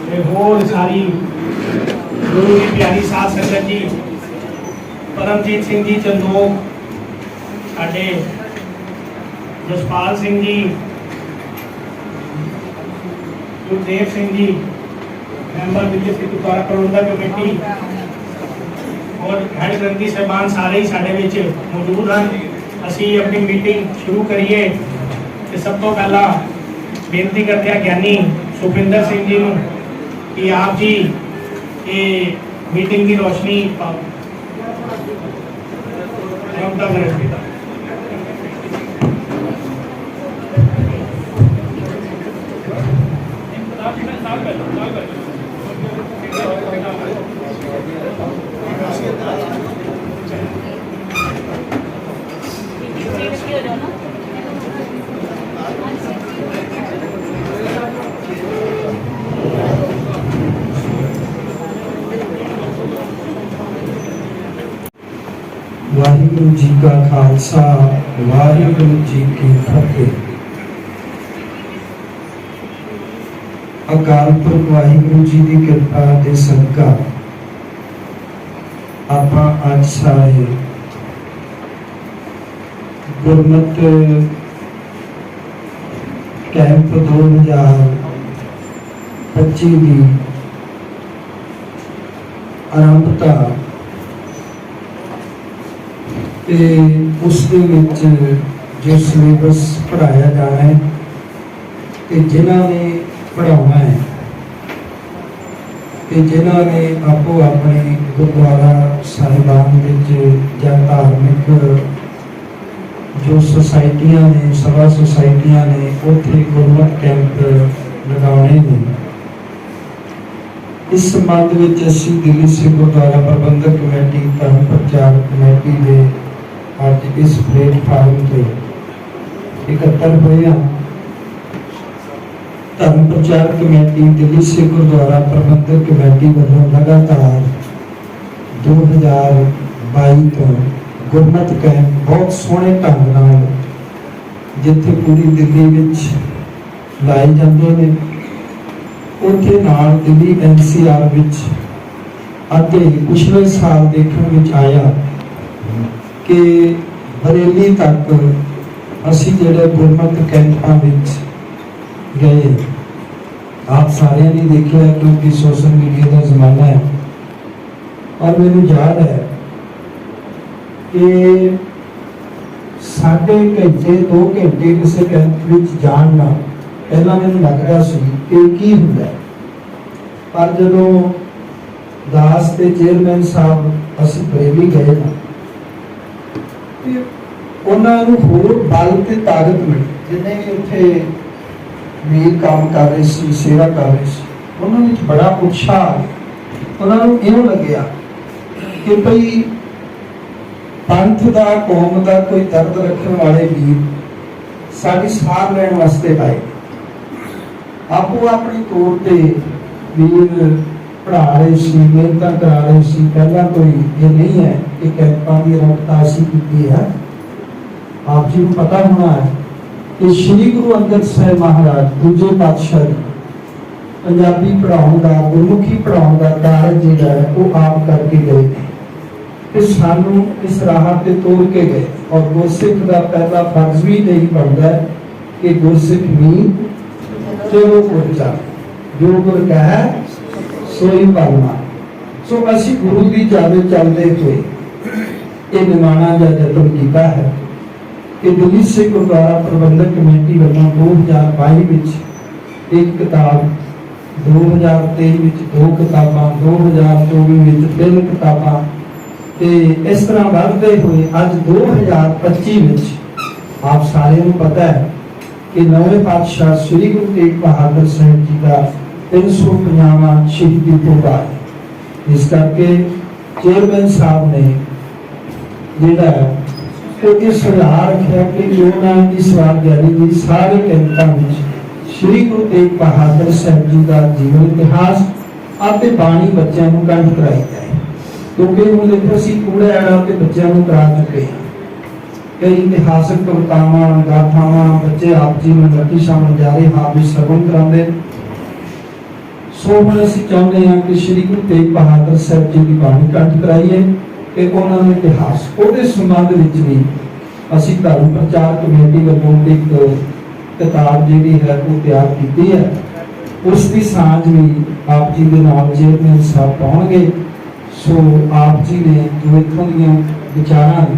ਤੇ ਹੋਰ ਸਾਰੀ ਗੁਰੂ ਦੀ ਪਿਆਰੀ ਸਾਧ ਸੰਗਤ ਜੀ ਪਰਮਜੀਤ ਸਿੰਘ ਜੀ ਚੰਦੋਕ ਸਾਡੇ ਜਸਪਾਲ ਸਿੰਘ ਜੀ ਗੁਰਦੇਵ ਸਿੰਘ ਜੀ ਮੈਂਬਰ ਵਿਜੇ ਸਿੰਘ ਗੁਰਦੁਆਰਾ ਪ੍ਰਬੰਧਕ ਕਮੇਟੀ ਔਰ ਹੈਡ ਗ੍ਰੰਥੀ ਸਾਹਿਬਾਨ ਸਾਰੇ ਹੀ ਸਾਡੇ ਵਿੱਚ ਮੌਜੂਦ ਹਨ ਅਸੀਂ ਆਪਣੀ ਮੀਟਿੰਗ ਸ਼ੁਰੂ ਕਰੀਏ ਤੇ ਸਭ ਤੋਂ ਪਹਿਲਾਂ ਬੇਨਤੀ ਕਰਦੇ ਹਾਂ ਗਿਆਨੀ ਸੁਖਿੰਦਰ ਸਿੰਘ ਜੀ ਨੂੰ ਕਿ ਆਪ ਜੀ ਇਹ ਮੀਟਿੰਗ ਦੀ ਰੋਸ਼ਨੀ ਪਾਓ। ਦਾ ਵਾਹਿਗੁਰੂ ਜੀ ਕਾ ਖਾਲਸਾ, ਵਾਹਿਗੁਰੂ ਜੀ ਕੀ ਫਤਿਹ। ਅਕਾਲ ਪੁਰਖ ਵਾਹਿਗੁਰੂ ਜੀ ਦੀ ਕਿਰਪਾ ਦੇ ਸਦਕਾ ਆਪਾਂ ਅੱਜ ਸਾਰੇ ਗੁਰਮਤ ਕੈਂਪ 2025 ਦੀ ਆਰੰਭਤਾ ਤੇ ਉਸ ਦੇ ਵਿੱਚ ਜੋ ਸਿਲੇਬਸ ਪੜਾਇਆ ਜਾਣਾ ਹੈ ਤੇ ਜਿਨ੍ਹਾਂ ਨੇ ਪੜਾਉਣਾ ਹੈ, ਤੇ ਜਿਨ੍ਹਾਂ ਨੇ ਆਪੋ ਆਪਣੇ ਗੁਰਦੁਆਰਾ ਸਾਹਿਬਾਨ ਵਿੱਚ ਜਾਂ ਧਾਰਮਿਕ ਜੋ ਸੁਸਾਇਟੀਆਂ ਨੇ, ਸਭਾ ਸੁਸਾਇਟੀਆਂ ਨੇ, ਉੱਥੇ ਗੁਰਮਤ ਕੈਂਪ ਲਗਾਉਣੇ ਨੇ। ਇਸ ਸੰਬੰਧ ਵਿੱਚ ਅਸੀਂ ਦਿੱਲੀ ਸਿੱਖ ਗੁਰਦੁਆਰਾ ਪ੍ਰਬੰਧਕ ਕਮੇਟੀ, ਧਰਮ ਪ੍ਰਚਾਰ ਕਮੇਟੀ ਦੇ ਅੱਜ ਇਸ ਪਲੇਟਫਾਰਮ ਤੇ ਇਕੱਤਰ ਹੋਏ ਹਾਂ। ਧਰਮ ਪ੍ਰਚਾਰ ਕਮੇਟੀ ਦਿੱਲੀ ਸਿੱਖ ਗੁਰਦੁਆਰਾ ਪ੍ਰਬੰਧਕ ਕਮੇਟੀ ਵੱਲੋਂ ਲਗਾਤਾਰ 2022 ਤੋਂ ਗੁਰਮਤਿ ਕੈਂਪ ਬਹੁਤ ਸੋਹਣੇ ਢੰਗ ਨਾਲ ਜਿੱਥੇ ਪੂਰੀ ਦਿੱਲੀ ਵਿੱਚ ਲਾਏ ਜਾਂਦੇ ਨੇ। ਉੱਥੇ ਨਾਲ ਦਿੱਲੀ ਐਨਸੀਆਰ ਵਿੱਚ ਅਤੇ ਪਿਛਲੇ ਸਾਲ ਦੇਖਣ ਵਿੱਚ ਆਇਆ ਕਿ ਬਰੇਲੀ ਤੱਕ ਅਸੀਂ ਜਿਹੜੇ ਗੁਰਮਤਿ ਕੈਂਪਾਂ ਵਿੱਚ ਗਏ, ਆਪ ਸਾਰਿਆਂ ਨੇ ਦੇਖਿਆ, ਕਿਉਂਕਿ ਸੋਸ਼ਲ ਮੀਡੀਆ ਦਾ ਜ਼ਮਾਨਾ ਹੈ। ਔਰ ਮੈਨੂੰ ਯਾਦ ਹੈ ਕਿ ਸਾਡੇ ਘੰਟੇ, ਦੋ ਘੰਟੇ ਕਿਸੇ ਕੈਂਪ ਵਿੱਚ ਜਾਣ ਨਾਲ ਪਹਿਲਾਂ ਮੈਨੂੰ ਲੱਗਦਾ ਸੀ ਕਿ ਕੀ ਹੁੰਦਾ ਪਰ ਜਦੋਂ ਦਾਸ ਤੇ ਚੇਅਰਮੈਨ ਸਾਹਿਬ ਅਸੀਂ ਬਰੇਲੀ ਗਏ ਨਾ ਤੇ ਉਹਨਾਂ ਨੂੰ ਹੋਰ ਬਲ ਤੇ ਤਾਕਤ ਮਿਲੀ। ਜਿੰਨੇ ਵੀ ਉੱਥੇ ਵੀਰ ਕੰਮ ਕਰ ਰਹੇ ਸੀ, ਸੇਵਾ ਕਰ ਰਹੇ ਸੀ, ਉਹਨਾਂ ਵਿੱਚ ਬੜਾ ਉਤਸ਼ਾਹ ਉਹਨਾਂ ਨੂੰ ਇਉਂ ਲੱਗਿਆ ਕਿ ਭਈ ਪੰਥ ਦਾ, ਕੌਮ ਦਾ ਕੋਈ ਦਰਦ ਰੱਖਣ ਵਾਲੇ ਵੀਰ ਸਾਡੀ ਸਾਰ ਲੈਣ ਵਾਸਤੇ ਆਏ। ਆਪੋ ਆਪਣੀ ਤੌਰ ਤੇ ਵੀਰ ਪੜ੍ਹਾ ਰਹੇ ਸੀ, ਮਿਹਨਤਾਂ ਕਰਾ ਰਹੇ ਸੀ, ਪਹਿਲਾਂ ਕੋਈ ਇਹ ਨਹੀਂ ਹੈ ਕਿ ਕੈਂਪਾਂ ਦੀ ਰੌਣਕਾਂ ਅਸੀਂ ਕੀਤੀ ਹੈ ਆਪ ਜੀ ਨੂੰ ਪਤਾ ਹੋਣਾ ਹੈ ਕਿ ਸ੍ਰੀ ਗੁਰੂ ਅੰਗਦ ਸਾਹਿਬ ਮਹਾਰਾਜ ਦੂਜੇ ਪਾਤਸ਼ਾਹ ਪੰਜਾਬੀ ਪੜ੍ਹਾਉਣ ਦਾ ਗੁਰਮੁਖੀ ਪੜ੍ਹਾਉਣ ਦਾ ਕਾਰਜ ਜਿਹੜਾ ਹੈ ਉਹ ਆਪ ਕਰਕੇ ਗਏ ਤੇ ਸਾਨੂੰ ਇਸ ਰਾਹ ਤੇ ਤੋਰ ਕੇ ਗਏ ਔਰ ਗੁਰਸਿੱਖ ਦਾ ਪਹਿਲਾ ਫਰਜ਼ ਵੀ ਇਹੀ ਬਣਦਾ ਕਿ ਗੁਰਸਿੱਖ ਵੀ ਚਲੋ ਪੁੱਛਾ ਜੋ ਗੁਰ ਕਹੈ ਸੋਈ ਪਾਲਣਾ ਸੋ ਅਸੀਂ ਗੁਰੂ ਦੀ ਜਾਵੇ ਚੱਲਦੇ ਹੋਏ ਇਹ ਨਿਮਾਣਾ ਜਾਂ ਯਤਨ ਕੀਤਾ ਹੈ ਕਿ ਦਿੱਲੀ ਸਿੱਖ ਗੁਰਦੁਆਰਾ ਪ੍ਰਬੰਧਕ ਕਮੇਟੀ ਵੱਲੋਂ 2022 ਵਿੱਚ ਇੱਕ ਕਿਤਾਬ 2023 ਵਿੱਚ ਦੋ ਕਿਤਾਬਾਂ 2024 ਵਿੱਚ ਤਿੰਨ ਕਿਤਾਬਾਂ ਤੇ ਇਸ ਤਰ੍ਹਾਂ ਵੱਧਦੇ ਹੋਏ ਅੱਜ 2025 ਵਿੱਚ ਆਪ ਸਾਰਿਆਂ ਨੂੰ ਪਤਾ ਹੈ ਕਿ ਨਵੇਂ ਪਾਤਸ਼ਾਹ ਸ੍ਰੀ ਗੁਰੂ ਤੇਗ ਬਹਾਦਰ ਸਾਹਿਬ ਜੀ ਦਾ 350ਵਾਂ ਸ਼ਹੀਦੀ ਦਿਹਾੜਾ ਹੈ ਇਸ ਕਰਕੇ ਚੇਅਰਮੈਨ ਸਾਹਿਬ ਨੇ ਜਿਹੜਾ ਉਹ ਇਸ ਸੁਝਾਅ ਰੱਖਿਆ ਕਿ ਜੋ ਨਾ ਇਸ ਦੀ ਸਾਰੇ ਕੈਂਪਾਂ ਵਿੱਚ ਸ੍ਰੀ ਗੁਰੂ ਤੇਗ ਬਹਾਦਰ ਸਾਹਿਬ ਜੀ ਦਾ ਜੀਵਨ ਇਤਿਹਾਸ ਅਤੇ ਬਾਣੀ ਬੱਚਿਆਂ ਨੂੰ ਕੰਠ ਕਰਾਈ ਜਾਏ। ਕਿਉਂਕਿ ਹੁਣ ਦੇਖੋ, ਅਸੀਂ ਕੂੜਾ ਆੜਾ ਤੇ ਬੱਚਿਆਂ ਨੂੰ ਕਰਾ ਚੁੱਕੇ ਹਾਂ। ਕਈ ਇਤਿਹਾਸਕ ਕਵਿਤਾਵਾਂ ਗਾਥਾਵਾਂ ਬੱਚੇ ਆਪ ਜੀ ਨੂੰ ਨਤੀ ਸ਼ਾਮਲ ਜਾ ਰਹੇ, ਹਾਂ ਵੀ ਸਰਵਨ ਕਰਾਉਂਦੇ। ਸੋ ਹੁਣ ਅਸੀਂ ਚਾਹੁੰਦੇ ਹਾਂ ਕਿ ਸ੍ਰੀ ਗੁਰੂ ਤੇਗ ਬਹਾਦਰ ਸਾਹਿਬ ਜੀ ਦੀ ਬਾਣੀ ਕੰਠ ਕਰਾਈਏ ਤੇ ਉਹਨਾਂ ਦਾ ਇਤਿਹਾਸ, ਉਹਦੇ ਸੰਬੰਧ ਵਿੱਚ ਵੀ ਅਸੀਂ ਧਰਮ ਪ੍ਰਚਾਰ ਕਮੇਟੀ ਵੱਲੋਂ ਇੱਕ ਕਿਤਾਬ ਜਿਹੜੀ ਹੈ ਉਹ ਤਿਆਰ ਕੀਤੀ ਹੈ। ਉਸ ਦੀ ਸਾਂਝ ਵੀ ਆਪ ਜੀ ਦੇ ਨਾਲ ਚੇਅਰਮੈਨ ਸਾਹਿਬ ਪਾਉਣਗੇ। ਸੋ ਆਪ ਜੀ ਨੇ ਜੋ ਇੱਥੋਂ ਦੀਆਂ ਵਿਚਾਰਾਂ ਨੇ,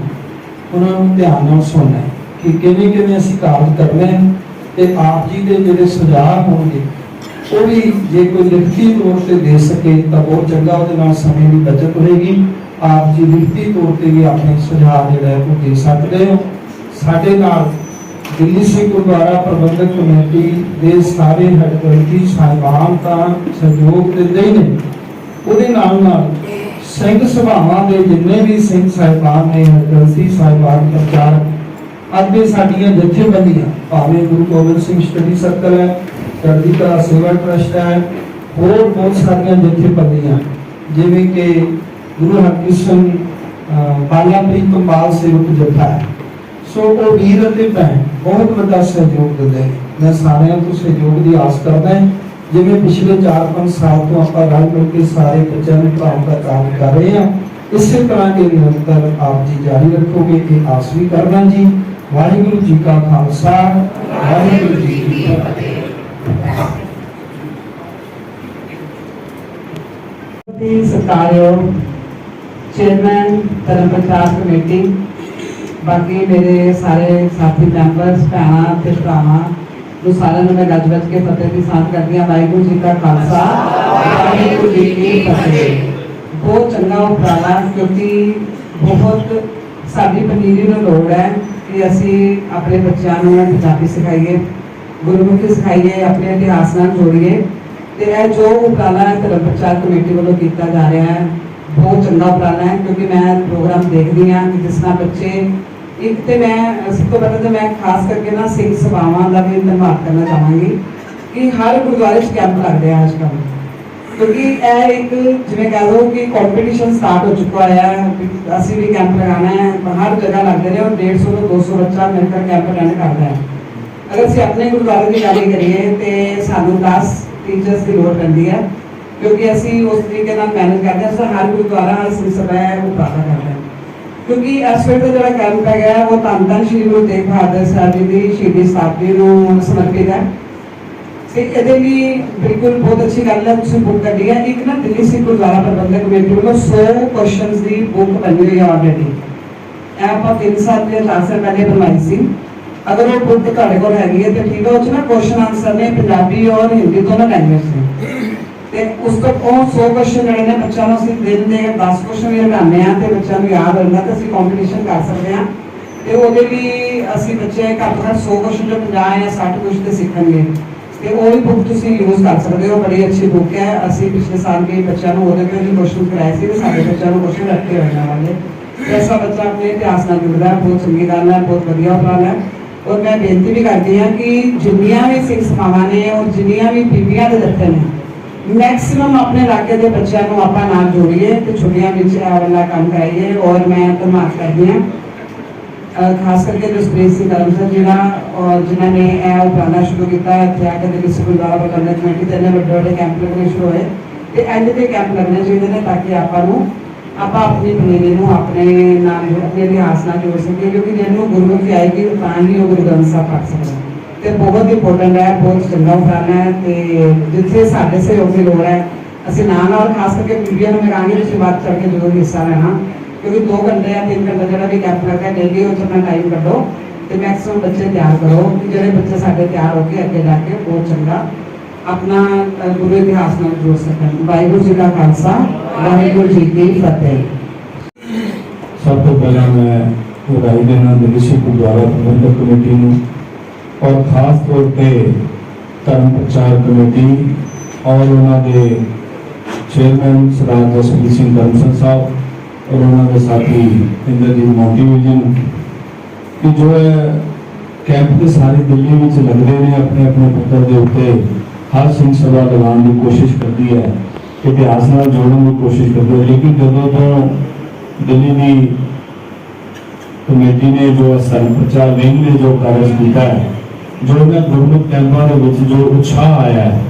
ਉਹਨਾਂ ਨੂੰ ਧਿਆਨ ਨਾਲ ਸੁਣਨਾ ਕਿ ਕਿਵੇਂ ਕਿਵੇਂ ਅਸੀਂ ਕਾਰਜ ਕਰਨੇ ਹਨ ਤੇ ਆਪ ਜੀ ਦੇ ਜਿਹੜੇ ਸੁਝਾਅ ਹੋਣਗੇ, ਉਹ ਵੀ ਜੇ ਕੋਈ ਲਿਖਤੀ ਤੌਰ ਤੇ ਦੇ ਸਕੇ ਤਾਂ ਬਹੁਤ ਚੰਗਾ, ਉਹਦੇ ਨਾਲ ਸਮੇਂ ਦੀ ਬਚਤ ਹੋਏਗੀ। ਆਪ ਜੀ ਲਿਖਤੀ ਤੌਰ ਤੇ ਵੀ ਆਪਣੇ ਸੁਝਾਅ ਜਿਹੜਾ ਉਹ ਦੇ ਸਕਦੇ ਹੋ। ਸਾਡੇ ਨਾਲ ਦਿੱਲੀ ਸਿੱਖ ਗੁਰਦੁਆਰਾ ਪ੍ਰਬੰਧਕ ਕਮੇਟੀ ਦੇ ਸਾਰੇ ਹੈੱਡ ਕਮੇਟੀ ਸਾਹਿਬਾਨ ਤਾਂ ਸਹਿਯੋਗ ਦਿੰਦੇ ਹੀ ਨੇ। ਉਹਦੇ ਨਾਲ ਨਾਲ ਸਿੰਘ ਸਭਾਵਾਂ ਦੇ ਜਿੰਨੇ ਵੀ ਸਿੰਘ ਸਾਹਿਬਾਨ ਨੇ ਹਰਗੰਸੀ ਸਾਹਿਬਾਨ, ਪ੍ਰਚਾਰ, ਅੱਜ ਸਾਡੀਆਂ ਜਥੇਬੰਦੀਆਂ, ਭਾਵੇਂ ਗੁਰੂ ਗੋਬਿੰਦ ਸਿੰਘ ਸਟੱਡੀ ਸਰਕਲ ਹੈ, ਚੜ੍ਹਦੀ ਸੇਵਾ ਟਰਸਟ ਹੈ, ਹੋਰ ਬਹੁਤ ਸਾਰੀਆਂ ਜਥੇਬੰਦੀਆਂ, ਜਿਵੇਂ ਕਿ ਗੁਰੂ ਹਰਕ੍ਰਿਸ਼ਨ ਬਾਲਾ ਪ੍ਰੀਤ ਕੰਬਾਲ ਸੇਵਕ ਜਥਾ ਹੈ। ਸੋ ਉਹ ਵੀਰ ਅਤੇ ਭੈਣ ਬਹੁਤ ਵੱਡਾ ਸਹਿਯੋਗ ਦਿੰਦੇ ਨੇ। ਮੈਂ ਸਾਰਿਆਂ ਤੋਂ ਸਹਿਯੋਗ ਦੀ ਆਸ ਕਰਦਾ ਹਾਂ। ਜਿਵੇਂ ਪਿਛਲੇ 4-5 ਸਾਲ ਤੋਂ ਆਪਾਂ ਰਲ ਮਿਲ ਕੇ ਸਾਰੇ ਬੱਚਿਆਂ ਨੂੰ ਪੜ੍ਹਾਉਣ ਦਾ ਕੰਮ ਕਰ ਰਹੇ ਹਾਂ, ਇਸੇ ਤਰ੍ਹਾਂ ਇਹ ਨਿਰੰਤਰ ਆਪ ਜੀ ਜਾਰੀ ਰੱਖੋਗੇ, ਇਹ ਆਸ ਵੀ ਕਰਦਾ ਜੀ। ਵਾਹਿਗੁਰੂ ਜੀ ਕਾ ਖਾਲਸਾ, ਵਾਹਿਗੁਰੂ ਜੀ ਕੀ ਫਤਿਹ। ਦੀ ਸਤਿਕਾਰਯੋਗ ਚੇਅਰਮੈਨ ਧਰਮ ਪ੍ਰਚਾਰ ਕਮੇਟੀ ਬਾਕੀ ਮੇਰੇ ਸਾਰੇ ਸਾਥੀ ਮੈਂਬਰਸ ਭੈਣਾਂ ਤੇ ਭਰਾਵਾਂ ਨੂੰ ਸਾਰਿਆਂ ਨੂੰ ਮੈਂ ਗੱਜ ਵੱਜ ਕੇ ਫਤਿਹ ਦੀ ਸਾਂਝ ਕਰਦੀ ਹਾਂ ਵਾਹਿਗੁਰੂ ਜੀ ਕਾ ਖਾਲਸਾ ਵਾਹਿਗੁਰੂ ਜੀ ਕੀ ਫਤਿਹ ਬਹੁਤ ਚੰਗਾ ਉਪਰਾਲਾ ਕਿਉਂਕਿ ਬਹੁਤ ਸਾਡੀ ਪਨੀਰੀ ਨੂੰ ਲੋੜ ਹੈ ਕਿ ਅਸੀਂ ਆਪਣੇ ਬੱਚਿਆਂ ਨੂੰ ਪੰਜਾਬੀ ਸਿਖਾਈਏ ਗੁਰਮੁਖੀ ਸਿਖਾਈਏ ਆਪਣੇ ਇਤਿਹਾਸ ਨਾਲ ਜੋੜੀਏ ਤੇ ਇਹ ਜੋ ਉਪਰਾਲਾ ਹੈ ਧਰਮ ਪ੍ਰਚਾਰ ਕਮੇਟੀ ਵੱਲੋਂ ਕੀਤਾ ਜਾ ਰਿਹਾ ਹੈ ਬਹੁਤ ਚੰਗਾ ਉਪਰਾਲਾ ਹੈ, ਕਿਉਂਕਿ ਮੈਂ ਪ੍ਰੋਗਰਾਮ ਦੇਖਦੀ ਹਾਂ ਕਿ ਜਿਸ ਨਾਲ ਬੱਚੇ ਇੱਕ ਤੇ ਮੈਂ, ਸਭ ਤੋਂ ਪਹਿਲਾਂ ਤਾਂ ਮੈਂ ਖਾਸ ਕਰਕੇ ਨਾ ਸਿੱਖ ਸਭਾਵਾਂ ਦਾ ਵੀ ਧੰਨਵਾਦ ਕਰਨਾ ਚਾਹਾਂਗੀ ਕਿ ਹਰ ਗੁਰਦੁਆਰੇ 'ਚ ਕੈਂਪ ਲੱਗਦੇ ਆ ਅੱਜ ਕੱਲ੍ਹ ਕਿਉਂਕਿ ਇਹ ਇੱਕ ਜਿਵੇਂ ਕਹ ਲਓ ਕਿ ਕੰਪੀਟੀਸ਼ਨ ਸਟਾਰਟ ਹੋ ਚੁੱਕਾ ਹੈ ਅਸੀਂ ਵੀ ਕੈਂਪ ਲਗਾਉਣਾ ਹੈ ਹਰ ਜਗ੍ਹਾ ਲੱਗਦੇ ਨੇ ਔਰ 150 ਤੋਂ 200 ਬੱਚਾ ਮਿਲ ਕੇ ਕੈਂਪ ਅਟੈਂਡ ਕਰਦਾ ਹੈ। ਅਗਰ ਅਸੀਂ ਆਪਣੇ ਗੁਰਦੁਆਰੇ ਦੀ ਗੱਲ ਕਰੀਏ ਤੇ ਸਾਨੂੰ 10 ਟੀਚਰਸ ਦੀ ਲੋੜ ਪੈਂਦੀ ਹੈ। ਕਿਉਂਕਿ ਅਸੀਂ ਉਸ ਤਰੀਕੇ ਨਾਲ ਮੈਨੇਜ ਕਰਦੇ ਹਾਂ ਸੋ ਹਰ ਗੁਰਦੁਆਰਾ ਹਰ ਸਿਲਸਿਲਾ ਹੈ ਉਹ ਪ੍ਰਾਪਤ ਕਰਦਾ ਕਿਉਂਕਿ ਇਸ ਵੇਲੇ ਜਿਹੜਾ ਕੈਂਪ ਹੈਗਾ ਹੈ, ਉਹ ਧੰਨ ਧੰਨ ਸ਼੍ਰੀ ਗੁਰੂ ਤੇਗ ਬਹਾਦਰ ਸਾਹਿਬ ਜੀ ਦੀ ਸ਼ਹੀਦੀ ਸਤਾਬਦੀ ਨੂੰ ਸਮਰਪਿਤ ਹੈ। ਤੇ ਇਹਦੇ ਲਈ ਬਿਲਕੁਲ ਬਹੁਤ ਅੱਛੀ ਗੱਲ ਹੈ ਤੁਸੀਂ ਬੁੱਕ ਕਰ ਲਿਆ ਇੱਕ ਨਾ ਦਿੱਲੀ ਸਿੱਖ ਗੁਰਦੁਆਰਾ ਪ੍ਰਬੰਧਕ ਕਮੇਟੀ ਵੱਲੋਂ 100 ਕੁਐਸਚਨਸ ਦੀ ਬੁੱਕ ਬਣੀ ਹੋਈ ਹੈ ਆਲਰੇਡੀ ਇਹ ਆਪਾਂ 3 ਸਾਲ ਜਾਂ 4 ਪਹਿਲੇ ਬਣਵਾਈ ਸੀ। ਅਗਰ ਉਹ ਬੁੱਕ ਤੁਹਾਡੇ ਕੋਲ ਹੈਗੀ ਹੈ ਤੇ ਠੀਕ ਹੈ ਉਹ 'ਚ ਨਾ ਕੁਐਸਚਨ ਆਨਸਰ ਨੇ ਪੰਜਾਬੀ ਔਰ ਹਿੰਦੀ ਦੋਨੋਂ ਲੈਂਗੁਏਜ ਨੇ। ਤੇ ਉਸ ਤੋਂ ਉਹ 100 ਕੁਐਸਚਨ ਜਿਹੜੇ ਨੇ ਬੱਚਿਆਂ ਨੂੰ ਅਸੀਂ ਦਿਨ ਦੇ 10 ਕੁਐਸਚਨ ਵੀ ਲਗਾਉਂਦੇ ਆ ਤੇ ਬੱਚਿਆਂ ਨੂੰ ਯਾਦ ਰਹਿੰਦਾ ਤੇ ਅਸੀਂ ਕੰਪੀਟੀਸ਼ਨ ਕਰ ਸਕਦੇ ਆ ਤੇ ਉਹਦੇ ਲਈ ਅਸੀਂ ਬੱਚੇ ਘੱਟ ਤੋਂ ਘੱਟ 100 ਕੁਐਸਚਨ ਜੋ 50 ਜਾਂ 60 ਕੁਐਸਚਨ ਤੇ ਸਿੱਖਣਗੇ। ਤੇ ਉਹ ਵੀ ਬੁੱਕ ਤੁਸੀਂ ਯੂਜ਼ ਕਰ ਸਕਦੇ ਹੋ, ਬੜੀ ਅੱਛੀ ਬੁੱਕ ਹੈ। ਅਸੀਂ ਪਿਛਲੇ ਸਾਲ ਵੀ ਬੱਚਿਆਂ ਨੂੰ ਉਹਦੇ 'ਤੇ ਵੀ ਕੁਐਸਚਨ ਕਰਾਏ ਸੀ ਤੇ ਸਾਡੇ ਬੱਚਿਆਂ ਨੂੰ ਕੁਐਸਚਨ ਰੱਖੇ ਹੋਏ ਨੇ ਵਾਲੇ ਤੇ ਐਸਾ ਬੱਚਾ ਆਪਣੇ ਇਤਿਹਾਸ ਨਾਲ ਜੁੜਦਾ ਬਹੁਤ ਚੰਗੀ ਗੱਲ ਹੈ, ਬਹੁਤ ਵਧੀਆ ਉਪਰਾਲਾ ਹੈ। ਔਰ ਮੈਂ ਬੇਨਤੀ ਵੀ ਕਰਦੀ ਹਾਂ ਕਿ ਜਿੰਨੀਆਂ ਵੀ ਸਿੱਖ ਸਭਾਵਾਂ ਨੇ ਔਰ ਜਿੰਨੀਆਂ ਵੀ ਬੀਬੀਆਂ ਦੇ ਦਫ਼ਤਰ ਨੇ ਮੈਕਸਿਮਮ ਆਪਣੇ ਇਲਾਕੇ ਦੇ ਬੱਚਿਆਂ ਨੂੰ ਆਪਾਂ ਨਾਲ ਜੋੜੀਏ ਤੇ ਛੁੱਟੀਆਂ ਵਿੱਚ ਇਹ ਵਾਲਾ ਕੰਮ ਕਰਾਈਏ ਔਰ ਮੈਂ ਧੰਨਵਾਦ ਕਰਦੀ ਹਾਂ। ਖਾਸ ਕਰਕੇ ਜਸਪ੍ਰੀਤ ਸਿੰਘ ਧਰਮ ਸਰ ਜਿਹੜਾ ਔਰ ਜਿਨ੍ਹਾਂ ਨੇ ਇਹ ਉਪਰਾਲਾ ਸ਼ੁਰੂ ਕੀਤਾ ਹੈ ਇੱਥੇ ਆ ਕੇ ਦਿੱਲੀ ਸਿਵਲ ਦੁਆਰਾ ਪ੍ਰਬੰਧਕ ਕਮੇਟੀ ਤੇ ਇਹਨਾਂ ਵੱਡੇ ਵੱਡੇ ਕੈਂਪ ਲੱਗਣੇ ਸ਼ੁਰੂ ਹੋਏ ਤੇ ਇੰਜ ਦੇ ਕੈਂਪ ਲੱਗਣੇ ਚਾਹੀਦੇ ਨੇ ਤਾਂ ਕਿ ਆਪਾਂ ਨੂੰ, ਆਪਾਂ ਆਪਣੀ ਪਨੀਰੀ ਨੂੰ ਆਪਣੇ ਨਾਲ, ਆਪਣੇ ਇਤਿਹਾਸ ਨਾਲ ਜੋੜ ਸਕੀਏ ਕਿਉਂਕਿ ਜਿਹਨੂੰ ਗੁਰਮੁਖੀ ਆਏਗੀ ਤਾਂ ਹੀ ਉਹ ਗੁਰੂ ਗ੍ਰੰਥ ਸਾਹਿਬ ਪੜ੍ਹ ਸਕਦਾ ਤੇ ਬਹੁਤ ਇੰਪੋਰਟੈਂਟ ਹੈ ਬਹੁਤ ਚੰਗਾ ਉਪਰਾਲਾ ਹੈ ਤੇ ਜਿੱਥੇ ਸਾਡੇ ਸਹਿਯੋਗ ਦੀ ਲੋੜ ਹੈ ਅਸੀਂ ਨਾਲ ਨਾਲ ਖਾਸ ਕਰਕੇ ਬੀਬੀਆਂ ਨੂੰ ਮੈਂ ਕਹਾਂਗੀ ਤੁਸੀਂ ਵੱਧ ਚੜ੍ਹ ਕੇ ਜ਼ਰੂਰ ਹਿੱਸਾ ਲੈਣਾ ਕਿਉਂਕਿ 2 ਘੰਟੇ ਜਾਂ 3 ਘੰਟੇ ਜਿਹੜਾ ਵੀ ਕੈਂਪ ਲੱਗਦਾ ਡੇਲੀ ਉਹ 'ਚ ਆਪਣਾ ਟਾਈਮ ਕੱਢੋ ਤੇ ਮੈਕਸਿਮਮ ਬੱਚੇ ਤਿਆਰ ਕਰੋ ਕਿ ਜਿਹੜੇ ਬੱਚੇ ਸਾਡੇ ਤਿਆਰ ਹੋ ਕੇ ਅੱਗੇ ਜਾ ਕੇ ਬਹੁਤ ਚੰਗਾ ਆਪਣਾ ਅ, ਗੁਰੂ ਇਤਿਹਾਸ ਨਾਲ ਜੋੜ ਸਕਣ। ਵਾਹਿਗੁਰੂ ਜੀ ਦਾ ਖਾਲਸਾ ਵਾਹਿਗੁਰੂ ਜੀ ਕੀ ਫਤਿਹ। ਸਭ ਤੋਂ ਪਹਿਲਾਂ ਮੈਂ ਵਧਾਈ ਦੇਣਾ ਦਿੱਲੀ ਸਿੱਖ ਗੁਰਦੁਆਰਾ ਪ੍ਰਬੰਧਕ ਕਮੇਟੀ ਨੂੰ ਔਰ ਖਾਸ ਤੌਰ ਤੇ ਧਰਮ ਪ੍ਰਚਾਰ ਕਮੇਟੀ ਔਰ ਉਹਨਾਂ ਦੇ ਚੇਅਰਮੈਨ ਸਰਦਾਰ ਜਸਪ੍ਰੀਤ ਸਿੰਘ ਧਰਮਸਰ ਸਾਹਿਬ ਔਰ ਉਹਨਾਂ ਦੇ ਸਾਥੀ ਇੰਦਰਜੀਤ ਮੋਟੀਵੇਸ਼ਨ ਕਿ ਜੋ ਹੈ ਕੈਂਪ ਦੇ ਸਾਰੇ ਦਿੱਲੀ ਵਿੱਚ ਲੱਗਦੇ ਨੇ ਆਪਣੇ ਆਪਣੇ ਪੱਧਰ ਦੇ ਉੱਤੇ, ਹਰ ਸਿੰਘ ਸਭਾ ਲਗਾਉਣ ਦੀ ਕੋਸ਼ਿਸ਼ ਕਰਦੀ ਹੈ, ਇਤਿਹਾਸ ਨਾਲ ਜੋੜਨ ਦੀ ਕੋਸ਼ਿਸ਼ ਕਰਦੀ ਹੈ, ਲੇਕਿਨ ਜਦੋਂ ਤੋਂ ਦਿੱਲੀ ਦੀ ਕਮੇਟੀ ਨੇ ਜੋ ਸਰਮ ਪ੍ਰਚਾਰ, ਵਿੰਗ ਨੇ ਜੋ ਕਾਰਜ ਕੀਤਾ ਹੈ ਜੋ ਇਹਨਾਂ ਗੁਰਮੁਖ ਕੈਂਪਾਂ ਦੇ ਵਿੱਚ ਜੋ ਉਤਸ਼ਾਹ ਆਇਆ ਹੈ,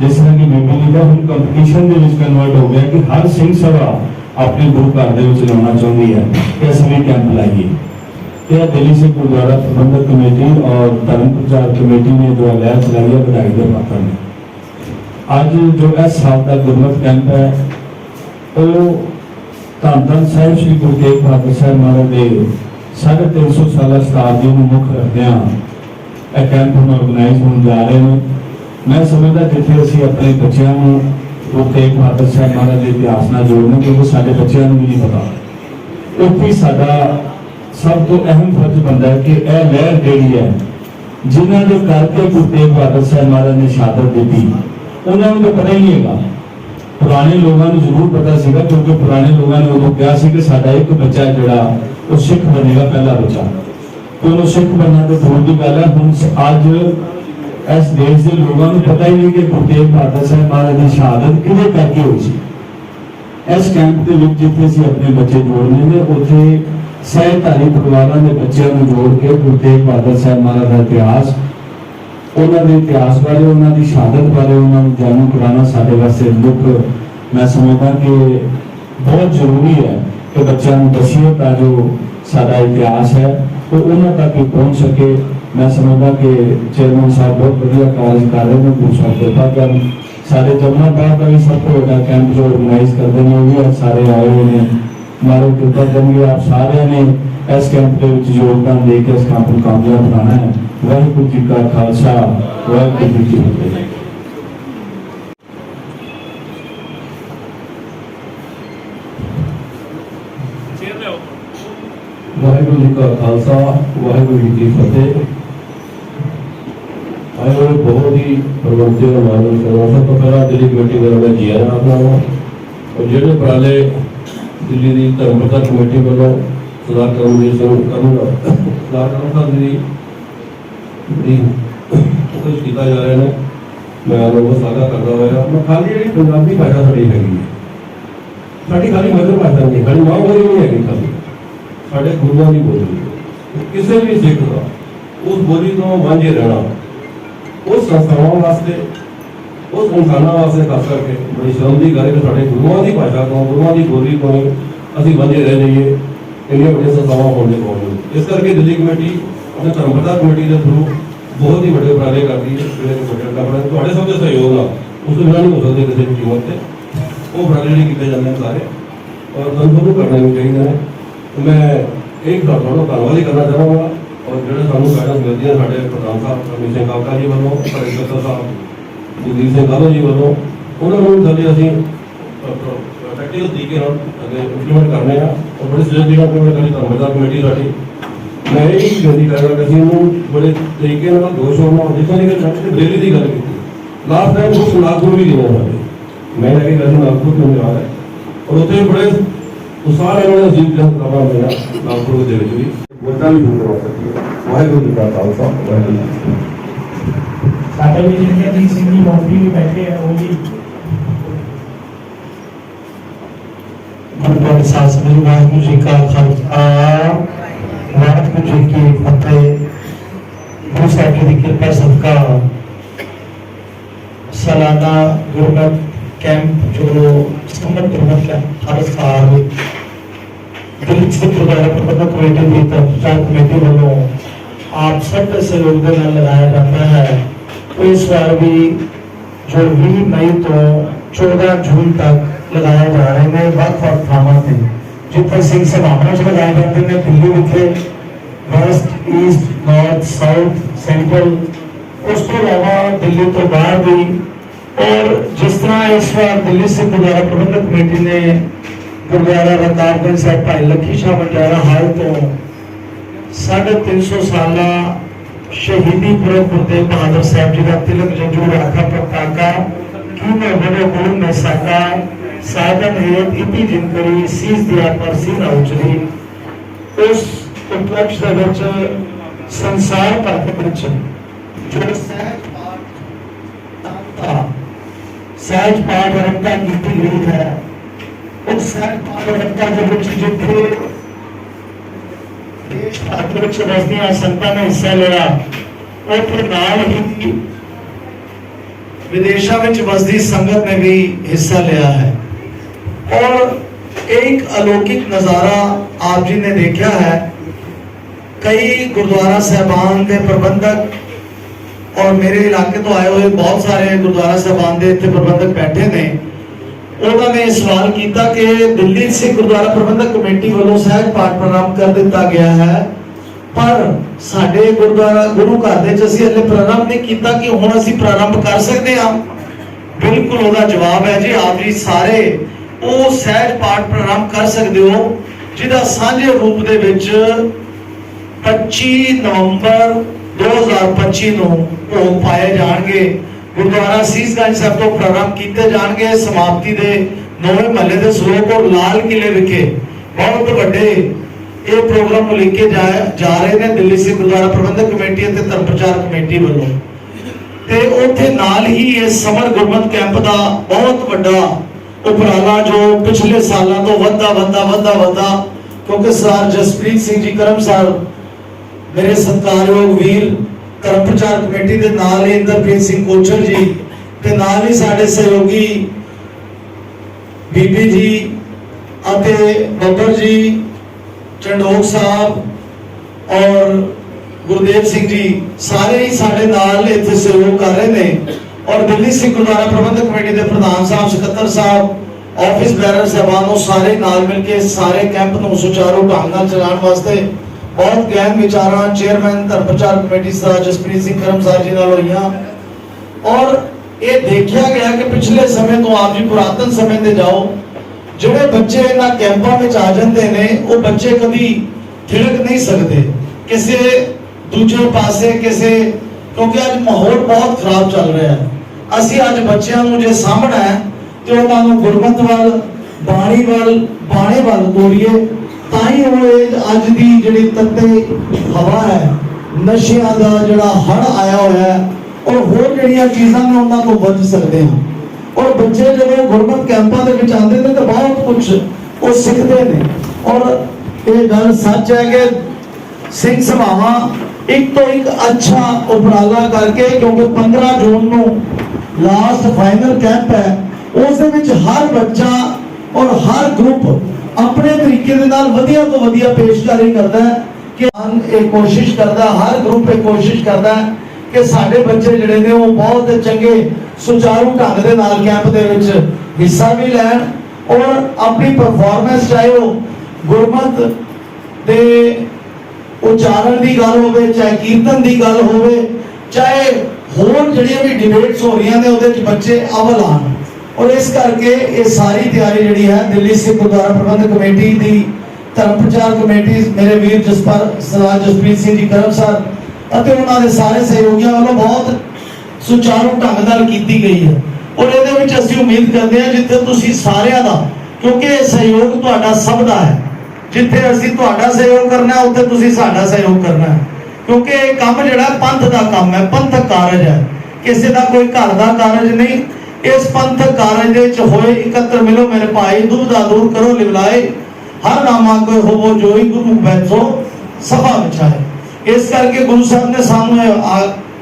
ਜਿਸ ਤਰ੍ਹਾਂ ਕਿ ਬੀਬੀ ਜੀ ਦਾ ਹੁਣ ਕੰਪੀਟੀਸ਼ਨ ਦੇ ਵਿੱਚ ਕਨਵਰਟ ਹੋ ਗਿਆ ਕਿ ਹਰ ਸਿੰਘ ਸਭਾ ਆਪਣੇ ਗੁਰੂ ਘਰ ਦੇ ਵਿੱਚ ਲਾਉਣਾ ਚਾਹੁੰਦੀ ਹੈ ਕਿ ਅਸੀਂ ਵੀ ਕੈਂਪ ਲਾਈਏ। ਇਹ ਦਿੱਲੀ ਸਿੱਖ ਗੁਰਦੁਆਰਾ ਪ੍ਰਬੰਧਕ ਕਮੇਟੀ ਔਰ ਧਰਮ ਪ੍ਰਚਾਰ ਕਮੇਟੀ ਨੇ ਜੋ ਲਹਿਰ ਚਲਾਈ ਹੈ ਵਧਾਈ ਦੇ ਪਾਤਰ ਨੇ। ਅੱਜ ਜੋ ਇਸ ਸਾਲ ਦਾ ਗੁਰਮਤਿ ਕੈਂਪ ਹੈ, ਉਹ ਧੰਨ ਧੰਨ ਸਾਹਿਬ ਸ੍ਰੀ ਗੁਰੂ ਤੇਗ ਬਹਾਦਰ ਸਾਹਿਬ ਮਹਾਰਾਜ ਦੇ 350 ਸਾਲਾ ਸ਼ਤਾਬਦੀ ਨੂੰ ਮੁੱਖ ਰੱਖਦਿਆਂ ਇਹ ਕੈਂਪ ਹੁਣ ਆਰਗੇਨਾਈਜ਼ ਹੋਣ ਜਾ ਰਹੇ ਨੇ। ਮੈਂ ਸਮਝਦਾ ਜਿੱਥੇ ਅਸੀਂ ਆਪਣੇ ਬੱਚਿਆਂ ਨੂੰ ਗੁਰੂ ਤੇਗ ਬਹਾਦਰ ਸਾਹਿਬ ਮਹਾਰਾਜ ਦੇ ਇਤਿਹਾਸ ਨਾਲ ਜੋੜਨਾ, ਕਿਉਂਕਿ ਸਾਡੇ ਬੱਚਿਆਂ ਨੂੰ ਵੀ ਨਹੀਂ ਪਤਾ। ਉੱਥੇ ਸਾਡਾ ਸਭ ਤੋਂ ਅਹਿਮ ਫਰਜ਼ ਬਣਦਾ ਹੈ ਕਿ ਇਹ ਲਹਿਰ ਜਿਹੜੀ ਹੈ, ਜਿਨ੍ਹਾਂ ਦੇ ਕਰਕੇ ਗੁਰੂ ਤੇਗ ਬਹਾਦਰ ਸਾਹਿਬ ਮਹਾਰਾਜ ਨੇ ਸ਼ਹਾਦਤ ਦਿੱਤੀ, ਉਹਨਾਂ ਨੂੰ ਤਾਂ ਪਤਾ ਹੀ ਨਹੀਂ ਹੈਗਾ। ਪੁਰਾਣੇ ਲੋਕਾਂ ਨੂੰ ਜ਼ਰੂਰ ਪਤਾ ਸੀਗਾ, ਕਿਉਂਕਿ ਪੁਰਾਣੇ ਲੋਕਾਂ ਨੇ ਉਦੋਂ ਕਿਹਾ ਸੀ ਕਿ ਸਾਡਾ ਇੱਕ ਬੱਚਾ ਜਿਹੜਾ, ਉਹ ਸਿੱਖ ਬਣੇਗਾ, ਪਹਿਲਾ ਬੱਚਾ। ਤੇ ਉਹਨੂੰ ਸਿੱਖ ਬਣਨਾ ਤੇ ਦੂਰ ਦੀ ਗੱਲ ਹੈ। ਹੁਣ ਅੱਜ ਇਸ ਦੇਸ਼ ਦੇ ਲੋਕਾਂ ਨੂੰ ਪਤਾ ਹੀ ਨਹੀਂ ਕਿ ਗੁਰੂ ਤੇਗ ਬਹਾਦਰ ਸਾਹਿਬ ਮਹਾਰਾਜ ਦੀ ਸ਼ਹਾਦਤ ਕਿਹਦੇ ਕਰਕੇ ਹੋਈ ਸੀ। ਇਸ ਕੈਂਪ ਦੇ ਵਿੱਚ ਜਿੱਥੇ ਅਸੀਂ ਆਪਣੇ ਬੱਚੇ ਜੋੜਨੇ ਨੇ, ਉੱਥੇ ਸਹਿਧਾਰੀ ਪਰਿਵਾਰਾਂ ਦੇ ਬੱਚਿਆਂ ਨੂੰ ਜੋੜ ਕੇ ਗੁਰੂ ਤੇਗ ਬਹਾਦਰ ਸਾਹਿਬ ਮਹਾਰਾਜ ਦਾ ਇਤਿਹਾਸ, ਉਹਨਾਂ ਦੇ ਇਤਿਹਾਸ ਬਾਰੇ, ਉਹਨਾਂ ਦੀ ਸ਼ਹਾਦਤ ਬਾਰੇ, ਉਹਨਾਂ ਨੂੰ ਜਾਣੂ ਕਰਾਉਣਾ ਸਾਡੇ ਵਾਸਤੇ ਮੁੱਖ ਮੈਂ ਸਮਝਦਾ ਕਿ ਬਹੁਤ ਜ਼ਰੂਰੀ ਹੈ ਕਿ ਬੱਚਿਆਂ ਨੂੰ ਦੱਸੀਏ ਤਾਂ ਜੋ ਸਾਡਾ ਇਤਿਹਾਸ ਹੈ। ਉਹ ਉਹਨਾਂ ਤੱਕ ਵੀ ਪਹੁੰਚ ਸਕੇ। ਮੈਂ ਸਮਝਦਾ ਕਿ ਚੇਅਰਮੈਨ ਸਾਹਿਬ ਬਹੁਤ ਵਧੀਆ ਕਾਰਜ ਕਰ ਰਹੇ ਨੇ, ਗੁਰੂ ਸਾਹਿਬ ਕਿਰਪਾ ਕਰਨ ਸਾਡੇ ਜਮਨਾ ਬਾਗ ਦਾ ਵੀ ਸਭ ਤੋਂ ਵੱਡਾ ਕੈਂਪ ਜੋ ਆਰਗੇਨਾਈਜ਼ ਕਰਦੇ ਨੇ, ਉਹ ਵੀ ਅੱਜ ਸਾਰੇ ਆਏ ਹੋਏ ਨੇ। ਮਾਰੇ ਕਿਰਪਾ ਕਰਨਗੇ ਆਪ ਸਾਰਿਆਂ ਨੇ ਇਸ ਕੈਂਪ ਦੇ ਵਿੱਚ ਯੋਗਦਾਨ ਦੇ ਕੇ ਇਸ ਕੈਂਪ ਨੂੰ ਕਾਮਯਾਬ ਬਣਾਉਣਾ ਹੈ। ਵਾਹਿਗੁਰੂ ਜੀ ਕਾ ਖਾਲਸਾ, ਵਾਹਿਗੁਰੂ ਜੀ ਕੀ ਫਤਿਹ। ਵਾਹਿਗੁਰੂ ਜੀ ਕਾ ਖਾਲਸਾ, ਵਾਹਿਗੁਰੂ ਜੀ ਕੀ ਫਤਿਹ। ਆਏ ਬਹੁਤ ਹੀ ਪ੍ਰਬੰਧਕ ਮਾਨਵ ਸੇਵਾ ਸਭ ਤੋਂ ਪਹਿਲਾਂ ਦਿੱਲੀ ਕਮੇਟੀ ਦਾ ਮੈਂ ਜੀ ਆਪਣਾ ਔਰ ਜਿਹੜੇ ਉਪਰਾਲੇ ਦਿੱਲੀ ਦੀ ਧਰਮ ਕਮੇਟੀ ਵੱਲੋਂ ਸਰਦਾਰ ਕਰਮਵੀਰ ਸਿੰਘ ਕਰਨ ਸਰਦਾਰ ਕਰਮ ਸਾਹਿਬ ਦੀ ਕੁਝ ਕੀਤਾ ਜਾ ਰਿਹਾ ਨੇ, ਮੈਂ ਉਹਨਾਂ ਨੂੰ ਕਰਦਾ ਹੋਇਆ। ਮੈਂ ਖਾਲੀ ਜਿਹੜੀ ਪੰਜਾਬੀ ਭਾਸ਼ਾ ਸਾਡੀ ਹੈਗੀ ਹੈ। ਸਾਡੀ ਖਾਲੀ ਮਦਰ ਭਾਸ਼ਾ ਨਹੀਂ, ਸਾਡੀ ਮਾਂ ਬੋਲੀ ਨਹੀਂ ਹੈਗੀ ਖਾਲੀ। ਸਾਡੇ ਗੁਰੂਆਂ ਦੀ ਬੋਲੀ। ਕਿਸੇ ਵੀ ਸਿੱਖ ਦਾ, ਉਸ ਬੋਲੀ ਤੋਂ ਵਾਂਝੇ ਰਹਿਣਾ, ਉਸ ਸੰਸਥਾਵਾਂ ਵਾਸਤੇ, ਉਸ ਇਨਸਾਨਾਂ ਵਾਸਤੇ ਖਾਸ ਕਰਕੇ ਬੜੀ ਸ਼ਰਮ ਦੀ ਗੱਲ ਹੈ ਕਿ ਸਾਡੇ ਗੁਰੂਆਂ ਦੀ ਭਾਸ਼ਾ ਤੋਂ, ਗੁਰੂਆਂ ਦੀ ਬੋਲੀ ਤੋਂ ਅਸੀਂ ਵਾਂਝੇ ਰਹਿ ਜਾਈਏ, ਇੰਨੀਆਂ ਵੱਡੀਆਂ ਸੰਸਥਾਵਾਂ ਹੋਣ ਦੇ ਬਾਵਜੂਦ। ਇਸ ਕਰਕੇ ਦਿੱਲੀ ਕਮੇਟੀ ਆਪਣੇ ਧਰਮ ਕਮੇਟੀ ਦੇ ਥਰੂ ਬਹੁਤ ਹੀ ਵੱਡੇ ਉਪਰਾਲੇ ਕਰਦੀ ਹੈ, ਜਿਹੜੇ ਵੱਡੇ ਕੰਮ ਤੁਹਾਡੇ ਸਭ ਦੇ ਸਹਿਯੋਗ ਨਾਲ, ਉਸ ਤੋਂ ਬਿਨਾਂ ਨਹੀਂ ਹੋ ਸਕਦੇ ਕਿਸੇ ਵੀ ਕੀਮਤ ਤੇ। ਉਹ ਉਪਰਾਲੇ ਜਿਹੜੇ ਕੀਤੇ ਜਾਂਦੇ ਨੇ ਸਾਰੇ। ਔਰ ਤੁਹਾਨੂੰ ਤੁਹਾਨੂੰ ਕਰਨੇ ਵੀ ਚਾਹੀਦੇ ਨੇ ਮੈਂ ਇੱਕ ਤਾਂ ਤੁਹਾਨੂੰ ਧੰਨਵਾਦ ਹੀ ਕਰਨਾ ਚਾਹਾਂਗਾ ਔਰ ਜਿਹੜੇ ਸਾਨੂੰ ਗਾਈਡੈਂਸ ਮਿਲਦੀ ਹੈ ਸਾਡੇ ਪ੍ਰਧਾਨ ਸਾਹਿਬ, ਰਮੇਸ਼ ਸਿੰਘ ਕਾਕਾ ਜੀ ਵੱਲੋਂ ਸਾਡੇ ਸਾਹਿਬ ਜਗਦੀਪ ਸਿੰਘ ਕਾਲੋ ਜੀ ਵੱਲੋਂ, ਉਹਨਾਂ ਨੂੰ ਸਾਡੇ ਅਸੀਂ ਪ੍ਰੈਕਟੀਕਲ ਤਰੀਕੇ ਨਾਲ ਅੱਗੇ ਇੰਪਲੀਮੈਂਟ ਕਰਨੇ ਆ ਔਰ ਬੜੀ ਸਿੱਧੀ ਨਾਲ ਕੋਈ ਕਰੀ ਧਰਮਦਾਰ ਕਮੇਟੀ ਸਾਡੀ। ਮੈਂ ਇਹ ਹੀ ਬੇਨਤੀ ਕਰਾਂਗਾ ਅਸੀਂ ਇਹਨੂੰ ਬੜੇ ਤਰੀਕੇ ਨਾਲ ਦੋਸ਼ ਹੋਣਾ ਜਿੱਦਾਂ ਦੀ ਗੱਲ ਸਾਡੇ ਬਰੇਲੀ ਦੀ ਗੱਲ ਕੀਤੀ। ਲਾਸਟ ਟਾਈਮ ਉਸ ਨਾਗਪੁਰ ਵੀ ਗਿਆ ਸਾਡੇ। ਮੈਂ ਲੱਗੇ ਗੱਲ ਨਾਗਪੁਰ ਤੋਂ ਜਾ ਰਿਹਾ ਔਰ ਉੱਥੇ ਬੜੇ ਉਸਾਰ ਇਹਨਾਂ ਨੇ ਜੀਵ ਜਨ ਕਰਵਾ ਮੇਰਾ ਨਾਗਪੁਰ ਦੇ ਵਿੱਚ ਵੀ ਵੋਟਾਂ ਵੀ ਸ਼ੁਰੂ ਕਰਵਾ ਸਕਦੀ ਹੈ ਵਾਹਿਗੁਰੂ ਜੀ ਕਾ ਖਾਲਸਾ ਵਾਹਿਗੁਰੂ ਜੀ ਕੀ ਫਤਿਹ ਸਾਡੇ ਵਿੱਚ ਜਗਦੀਪ ਸਿੰਘ ਜੀ ਮੌਂਟੀ ਵੀ ਬੈਠੇ ਆ ਉਹ ਵੀ ਗੁਰਦੁਆਰਾ ਸਾਹਿਬ ਸ੍ਰੀ ਵਾਹਿਗੁਰੂ ਜੀ ਕਾ ਖਾਲਸਾ ਵਾਹਿਗੁਰੂ ਜੀ ਕੀ ਫਤਿਹ ਗੁਰੂ ਸਾਹਿਬ ਜੀ ਦੀ ਕਿਰਪਾ ਸਦਕਾ ਸਾਲਾਨਾ ਗੁਰਮਤ ਕੈਂਪ ਜੋ ਸੰਮਤ ਗੁਰਮਤ ਕੈਂਪ ਹਰ ਸਾਲ ਦਿੱਲੀ ਸਿੱਖ ਗੁਰਦੁਆਰਾ ਪ੍ਰਬੰਧਕ ਕਮੇਟੀ ਦੀ ਤਰਫ ਕਮੇਟੀ ਵੱਲੋਂ ਆਪ ਸਭ ਦੇ ਸਹਿਯੋਗ ਦੇ ਨਾਲ ਲਗਾਇਆ ਜਾਂਦਾ ਹੈ ਉਹ ਇਸ ਵਾਰ ਵੀ ਜੋ 20 ਮਈ ਤੋਂ 14 ਜੂਨ ਤੱਕ ਲਗਾਏ ਜਾ ਰਹੇ ਨੇ ਵੱਖ-ਵੱਖ ਥਾਵਾਂ ਤੇ ਜਿੱਥੇ ਸਿੰਘ ਸਭਾਵਾਂ 'ਚ ਲਗਾਏ ਜਾਂਦੇ ਨੇ ਦਿੱਲੀ ਵਿਖੇ west east north south central ਉਸ ਤੋਂ ਇਲਾਵਾ ਦਿੱਲੀ ਤੋਂ ਬਾਹਰ ਵੀ ਔਰ ਜਿਸ ਤਰ੍ਹਾਂ ਇਸ ਵਾਰ ਦਿੱਲੀ ਸਿੱਖ ਗੁਰਦੁਆਰਾ ਪ੍ਰਬੰਧਕ ਕਮੇਟੀ ਨੇ ਗੁਰਦੁਆਰਾ ਰਕਾਬਗੰਜ ਸਾਹਿਬ ਭਾਈ ਲੱਖੀ ਸ਼ਾਹ ਬੰਜਾਰਾ ਹਾਲ ਤੋਂ 350 ਸਾਲਾ ਸ਼ਹੀਦੀ ਪੁਰਬ ਗੁਰਤੇਗ ਬਹਾਦਰ ਸਾਹਿਬ ਜੀ ਦਾ ਤਿਲਕ ਜੰਜੂ ਰਾਖਾ ਪਤਾਕਾ ਕੀ ਮੈਂ ਬੜੇ ਗੁਰੂ ਮੈਂ ਸਾਕਾ ਸਾਧਨ ਹੈ ਇਤੀ ਜਿੰਕਰੀ ਸੀਸ ਦਿਆ ਪਰ ਸੀਨਾ ਉਚਰੀ ਉਸ ਉਪਲਕਸ਼ ਦੇ ਵਿੱਚ ਸੰਸਾਰ ਭਰ ਦੇ ਵਿੱਚ ਜੋ ਸਹਿਜ ਪਾਠ ਦਾ ਸਹਿਜ ਪਾਠ ਰੰਗਾ ਕੀਤੀ ਗਈ ਹੈ ਉਸ ਸਹਿਜ ਪਾਠ ਰੰਗਾ ਦੇ ਵਿੱਚ ਜਿੱਥੇ ਦੇਸ਼ ਭਰ ਦੇ ਵਿੱਚ ਵਸਦੀਆਂ ਸੰਤਾਂ ਨੇ ਹਿੱਸਾ ਲਿਆ ਉਹ ਫਿਰ ਨਾਲ ਹੀ ਵਿਦੇਸ਼ਾਂ ਵਿੱਚ ਵਸਦੀ ਸੰਗਤ ਨੇ ਵੀ ਹਿੱਸਾ ਲਿਆ ਹੈ ਔਰ ਇਹ ਇੱਕ ਅਲੌਕਿਕ ਨਜ਼ਾਰਾ ਆਪ ਜੀ ਨੇ ਦੇਖਿਆ ਹੈ ਕਈ ਗੁਰਦੁਆਰਾ ਸਾਹਿਬਾਨ ਦੇ ਪ੍ਰਬੰਧਕ ਔਰ ਮੇਰੇ ਇਲਾਕੇ ਤੋਂ ਆਏ ਹੋਏ ਬਹੁਤ ਸਾਰੇ ਗੁਰਦੁਆਰਾ ਸਾਹਿਬਾਨ ਦੇ ਇੱਥੇ ਪ੍ਰਬੰਧਕ ਬੈਠੇ ਨੇ। ਉਹਨਾਂ ਨੇ ਸਵਾਲ ਕੀਤਾ ਕਿ ਦਿੱਲੀ ਸਿੱਖ ਗੁਰਦੁਆਰਾ ਪ੍ਰਬੰਧਕ ਕਮੇਟੀ ਵੱਲੋਂ ਸਹਿਜ ਪਾਠ ਪ੍ਰਾਰੰਭ ਕਰ ਦਿੱਤਾ ਗਿਆ ਹੈ। ਪਰ ਸਾਡੇ ਗੁਰਦੁਆਰਾ ਗੁਰੂ ਘਰ ਦੇ ਚ ਅਸੀਂ ਹਲੇ ਪ੍ਰਾਰੰਭ ਨਹੀਂ ਕੀਤਾ ਕਿ ਹੁਣ ਅਸੀਂ ਪ੍ਰਾਰੰਭ ਕਰ ਸਕਦੇ ਹਾਂ। ਬਿਲਕੁਲ ਉਹਦਾ ਜਵਾਬ ਹੈ ਜੀ, ਆਪ ਜੀ ਸਾਰੇ ਉਹ ਸਹਿਜ ਪਾਠ ਪ੍ਰਾਰੰਭ ਕਰ ਸਕਦੇ ਹੋ, ਜਿਹਦਾ ਸਾਂਝੇ ਰੂਪ ਦੇ ਵਿੱਚ 25 ਨਵੰਬਰ 2025 ਨੂੰ ਭੋਗ ਪਾਏ ਜਾਣਗੇ। ਗੁਰਦੁਆਰਾ ਸੀਸਗੰਜ ਸਾਹਿਬ ਤੋਂ ਪ੍ਰਾਰੰਭ ਕੀਤੇ ਜਾਣਗੇ। ਸਮਾਪਤੀ ਦੇ ਨੌਵੇਂ ਮਹੱਲੇ ਦੇ ਸਰੋਵਰ ਲਾਲ ਕਿਲੇ ਵਿਖੇ ਬਹੁਤ ਵੱਡੇ ਇਹ ਪ੍ਰੋਗਰਾਮ ਨੂੰ ਲੈ ਕੇ ਜਾ ਰਹੇ ਨੇ ਦਿੱਲੀ ਸਿੱਖ ਗੁਰਦੁਆਰਾ ਪ੍ਰਬੰਧਕ ਕਮੇਟੀ ਅਤੇ ਧਰਮ ਪ੍ਰਚਾਰ ਕਮੇਟੀ ਵੱਲੋਂ। ਤੇ ਉੱਥੇ ਨਾਲ ਹੀ ਇਸ ਸਮਰ ਗੁਰਮਤ ਕੈਂਪ ਦਾ ਬਹੁਤ ਵੱਡਾ ਉਪਰਾਲਾ ਜੋ ਪਿਛਲੇ ਸਾਲਾਂ ਤੋਂ ਵੱਧਦਾ ਵੱਧਦਾ ਵੱਧਦਾ ਵੱਧਦਾ, ਕਿਉਂਕਿ ਸਰ ਜਸਪ੍ਰੀਤ ਸਿੰਘ ਜੀ ਕਰਮ ਸਾਹਿਬ ਮੇਰੇ ਸਤਿਕਾਰਯੋਗ ਵੀਰ ਧਰਮ ਕਮੇਟੀ ਦੇ ਨਾਲ ਹੀ ਇੰਦਰਪ੍ਰੀਤ ਸਿੰਘ ਕੋਚਰ ਜੀ ਤੇ ਨਾਲ ਹੀ ਸਾਡੇ ਸਹਿਯੋਗੀ ਬੀਬੀ ਜੀ ਅਤੇ ਬੱਬਰ ਜੀ ਚੰਡੋਕ ਸਾਹਿਬ ਔਰ ਗੁਰਦੇਵ ਸਿੰਘ ਜੀ, ਸਾਰੇ ਹੀ ਸਾਡੇ ਨਾਲ ਇੱਥੇ ਸਹਿਯੋਗ ਕਰ ਰਹੇ ਨੇ ਔਰ ਦਿੱਲੀ ਸਿੱਖ ਗੁਰਦੁਆਰਾ ਪ੍ਰਬੰਧਕ ਕਮੇਟੀ ਦੇ ਪ੍ਰਧਾਨ ਸਾਹਿਬ ਸਕੱਤਰ ਸਾਹਿਬ ਆਫਿਸ ਬੈਰਰ ਸਾਹਿਬਾਨ ਨੂੰ ਸਾਰੇ ਨਾਲ ਮਿਲ ਕੇ ਸਾਰੇ ਕੈਂਪ ਨੂੰ ਸੁਚਾਰੂ ਢੰਗ ਨਾਲ ਚਲਾਉਣ ਵਾਸਤੇ ਬਹੁਤ ਗਹਿਨ ਵਿਚਾਰਾਂ ਚੇਅਰਮੈਨ ਧਰਮ ਪ੍ਰਚਾਰ ਕਮੇਟੀ ਸਰਦਾਰ ਜਸਪ੍ਰੀਤ ਸਿੰਘ ਕਰਮ ਜੀ ਨਾਲ ਹੋਈਆਂ। ਔਰ ਇਹ ਦੇਖਿਆ ਗਿਆ ਕਿ ਪਿਛਲੇ ਸਮੇਂ ਤੋਂ ਆਪ ਜੀ ਪੁਰਾਤਨ ਸਮੇਂ ਤੇ ਜਾਓ, ਜਿਹੜੇ ਬੱਚੇ ਇਹਨਾਂ ਕੈਂਪਾਂ ਵਿੱਚ ਆ ਜਾਂਦੇ ਨੇ, ਉਹ ਬੱਚੇ ਕਦੀ ਥਿੜਕ ਨਹੀਂ ਸਕਦੇ। ਕਿਸੇ ਦੂਜੇ ਪਾਸੇ, ਕਿਸੇ, ਕਿਉਂਕਿ ਅੱਜ ਮਾਹੌਲ ਬਹੁਤ ਖਰਾਬ ਚੱਲ ਰਿਹਾ ਹੈ। ਅਸੀਂ ਅੱਜ ਬੱਚਿਆਂ ਨੂੰ ਜੇ ਸਾਹਮਣਾ ਹੈ, ਤੇ ਉਹਨਾਂ ਨੂੰ ਗੁਰਮਤ ਵੱਲ, ਬਾਣੀ ਵੱਲ, ਬਾਣੇ ਵੱਲ ਤੋਰੀਏ। ਤਾਂ ਹੀ ਉਹ ਅੱਜ ਦੀ ਜਿਹੜੀ ਤੱਤੇ ਹਵਾ ਹੈ, ਨਸ਼ਿਆਂ ਦਾ ਜਿਹੜਾ ਹੜ ਆਇਆ ਹੋਇਆ ਹੈ ਔਰ ਹੋਰ ਜਿਹੜੀਆਂ ਚੀਜ਼ਾਂ ਨੇ ਉਹਨਾਂ ਤੋਂ ਬਚ ਸਕਦੇ ਹਾਂ। ਔਰ ਬੱਚੇ ਜਦੋਂ ਗੁਰਮਤ ਕੈਂਪਾਂ ਦੇ ਵਿੱਚ ਆਉਂਦੇ ਨੇ ਤਾਂ ਬਹੁਤ ਕੁਝ ਉਹ ਸਿੱਖਦੇ ਨੇ। ਔਰ ਇਹ ਗੱਲ ਸੱਚ ਹੈ ਕਿ ਸਿੰਘ ਸਭਾਵਾਂ ਇੱਕ ਤੋਂ ਇੱਕ ਅੱਛਾ ਉਪਰਾਲਾ ਕਰਕੇ, ਕਿਉਂਕਿ 15 ਜੂਨ ਨੂੰ ਲਾਸਟ ਫਾਈਨਲ ਕੈਂਪ ਹੈ, ਉਸ ਦੇ ਵਿੱਚ ਹਰ ਬੱਚਾ ਔਰ ਹਰ ਗਰੁੱਪ ਆਪਣੇ ਤਰੀਕੇ ਦੇ ਨਾਲ ਵਧੀਆ ਤੋਂ ਵਧੀਆ ਪੇਸ਼ਕਾਰੀ ਕਰਦਾ ਹੈ ਕਿ ਇਹ ਕੋਸ਼ਿਸ਼ ਕਰਦਾ, ਹਰ ਗਰੁੱਪ ਇਹ ਕੋਸ਼ਿਸ਼ ਕਰਦਾ ਕਿ ਸਾਡੇ ਬੱਚੇ ਜਿਹੜੇ ਨੇ ਉਹ ਬਹੁਤ ਚੰਗੇ, ਸੁਚਾਰੂ ਢੰਗ ਦੇ ਨਾਲ ਕੈਂਪ ਦੇ ਵਿੱਚ ਹਿੱਸਾ ਵੀ ਲੈਣ ਔਰ ਆਪਣੀ ਪਰਫਾਰਮੈਂਸ ਚਾਹੇ ਉਹ ਗੁਰਮਤ ਦੇ ਉਚਾਰਨ ਦੀ ਗੱਲ ਹੋਵੇ, ਚਾਹੇ ਕੀਰਤਨ ਦੀ ਗੱਲ ਹੋਵੇ, ਚਾਹੇ ਹੋਰ ਜਿਹੜੀਆਂ ਵੀ ਡਿਬੇਟਸ ਹੋ ਰਹੀਆਂ ਨੇ ਉਹਦੇ ਵਿੱਚ ਬੱਚੇ ਅਵਲ ਆਣ ਔਰ ਇਸ ਕਰਕੇ ਇਹ ਸਾਰੀ ਤਿਆਰੀ ਜਿਹੜੀ ਹੈ ਦਿੱਲੀ ਸਿੱਖ ਗੁਰਦੁਆਰਾ ਪ੍ਰਬੰਧਕ ਕਮੇਟੀ ਦੀ ਧਰਮ ਪ੍ਰਚਾਰ ਕਮੇਟੀ ਮੇਰੇ ਵੀਰ ਜਸਪਰ ਸਰਦਾਰ ਜਸਪ੍ਰੀਤ ਸਿੰਘ ਜੀ ਕਰਮ ਸਾਹਿਬ ਅਤੇ ਉਹਨਾਂ ਦੇ ਸਾਰੇ ਸਹਿਯੋਗੀਆਂ ਵੱਲੋਂ ਬਹੁਤ ਸੁਚਾਰੂ ਢੰਗ ਨਾਲ ਕੀਤੀ ਗਈ ਹੈ। ਔਰ ਇਹਦੇ ਵਿੱਚ ਅਸੀਂ ਉਮੀਦ ਕਰਦੇ ਹਾਂ ਜਿੱਥੇ ਤੁਸੀਂ ਸਾਰਿਆਂ ਦਾ, ਕਿਉਂਕਿ ਇਹ ਸਹਿਯੋਗ ਤੁਹਾਡਾ ਸਭ ਦਾ ਹੈ। ਜਿੱਥੇ ਅਸੀਂ ਤੁਹਾਡਾ ਸਹਿਯੋਗ ਕਰਨਾ ਉੱਥੇ ਤੁਸੀਂ ਸਾਡਾ ਸਹਿਯੋਗ ਕਰਨਾ ਹੈ। ਕਿਉਂਕਿ ਇਹ ਕੰਮ ਜਿਹੜਾ ਪੰਥ ਦਾ ਕੰਮ ਹੈ, ਪੰਥਕ ਕਾਰਜ ਹੈ। ਕਿਸੇ ਦਾ ਕੋਈ ਘਰ ਦਾ ਕਾਰਜ ਨਹੀਂ ਇਸ ਪੰਥਕ ਕਾਰਜ ਵਿੱਚ ਹੋਏ ਇਕੱਤਰ ਮਿਲੋ ਮੇਰੇ ਭਾਈ ਦੁਬਦਾ ਦੂਰ ਕਰੋ, ਲਿਵਲਾਏ। ਹਰ ਨਾਮਾ ਕੋਈ ਹੋਵੋ, ਜੋਈ ਗੁਰੂ ਬੈਠੋ, ਸਭਾ ਵਿੱਚ ਇਸ ਕਰਕੇ ਗੁਰੂ ਸਾਹਿਬ ਨੇ ਸਾਨੂੰ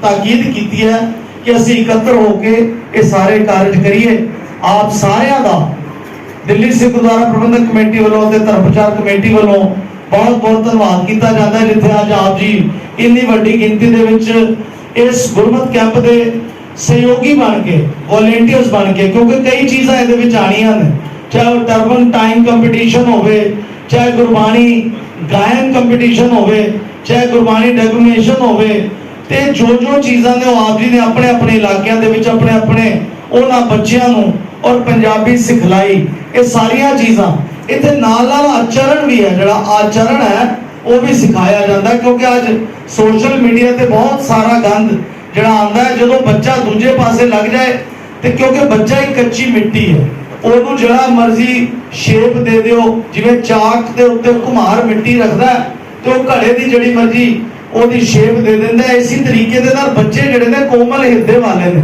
ਤਾਕੀਦ ਕੀਤੀ ਹੈ ਕਿ ਅਸੀਂ ਇਕੱਤਰ ਹੋ ਕੇ ਇਹ ਸਾਰੇ ਕਾਰਜ ਕਰੀਏ। ਆਪ ਸਾਰਿਆਂ ਦਾ ਦਿੱਲੀ ਸਿੱਖ ਗੁਰਦੁਆਰਾ ਪ੍ਰਬੰਧਕ ਕਮੇਟੀ ਵੱਲੋਂ ਤੇ ਧਰਮ ਪ੍ਰਚਾਰ ਕਮੇਟੀ ਵੱਲੋਂ ਬਹੁਤ ਬਹੁਤ ਧੰਨਵਾਦ ਕੀਤਾ ਜਾਂਦਾ ਹੈ। ਜਿੱਥੇ ਅੱਜ ਆਪ ਜੀ ਇੰਨੀ ਵੱਡੀ ਗਿਣਤੀ ਦੇ ਵਿੱਚ ਇਸ ਗੁਰਮਤ ਕੈਂਪ ਦੇ ਸਹਿਯੋਗੀ ਬਣ ਕੇ ਵੋਲੰਟੀਅਰਸ ਬਣ ਕੇ, ਕਿਉਂਕਿ ਕਈ ਚੀਜ਼ਾਂ ਇਹਦੇ ਵਿੱਚ ਆਣੀਆਂ ਨੇ। ਚਾਹੇ ਉਹ ਟਰਬਨ ਟਾਈਮ ਕੰਪੀਟੀਸ਼ਨ ਹੋਵੇ, ਚਾਹੇ ਗੁਰਬਾਣੀ ਗਾਇਨ ਕੰਪੀਟੀਸ਼ਨ ਹੋਵੇ, ਚਾਹੇ ਗੁਰਬਾਣੀ ਡੈਗੂਨੇਸ਼ਨ ਹੋਵੇ, ਤੇ ਜੋ ਜੋ ਚੀਜ਼ਾਂ ਨੇ ਉਹ ਆਪ ਜੀ ਨੇ ਆਪਣੇ ਆਪਣੇ ਇਲਾਕਿਆਂ ਦੇ ਵਿੱਚ ਆਪਣੇ ਆਪਣੇ ਉਹਨਾਂ ਬੱਚਿਆਂ ਨੂੰ ਔਰ ਪੰਜਾਬੀ ਸਿਖਲਾਈ, ਇਹ ਸਾਰੀਆਂ ਚੀਜ਼ਾਂ। ਇੱਥੇ ਨਾਲ ਨਾਲ ਆਚਰਣ ਵੀ ਹੈ, ਜਿਹੜਾ ਆਚਰਣ ਹੈ, ਉਹ ਵੀ ਸਿਖਾਇਆ ਜਾਂਦਾ, ਕਿਉਂਕਿ ਅੱਜ ਸੋਸ਼ਲ ਮੀਡੀਆ ਤੇ ਬਹੁਤ ਸਾਰਾ ਗੰਦ ਜਿਹੜਾ ਆਉਂਦਾ ਜਦੋਂ ਬੱਚਾ ਦੂਜੇ ਪਾਸੇ ਲੱਗ ਜਾਏ, ਤੇ ਕਿਉਂਕਿ ਬੱਚਾ ਇੱਕ ਕੱਚੀ ਮਿੱਟੀ ਹੈ, ਉਹਨੂੰ ਜਿਹੜਾ ਮਰਜ਼ੀ ਸ਼ੇਪ ਦੇ ਦਿਓ, ਜਿਵੇਂ ਚਾਕ ਦੇ ਉੱਤੇ ਘੁਮਾਰ ਮਿੱਟੀ ਰੱਖਦਾ ਤੇ ਉਹ ਘੜੇ ਦੀ ਜਿਹੜੀ ਮਰਜ਼ੀ ਉਹਦੀ ਸ਼ੇਪ ਦੇ ਦਿੰਦਾ ਇਸੇ ਤਰੀਕੇ ਦੇ ਨਾਲ ਬੱਚੇ ਜਿਹੜੇ ਨੇ ਕੋਮਲ ਹਿਰਦੇ ਵਾਲੇ ਨੇ,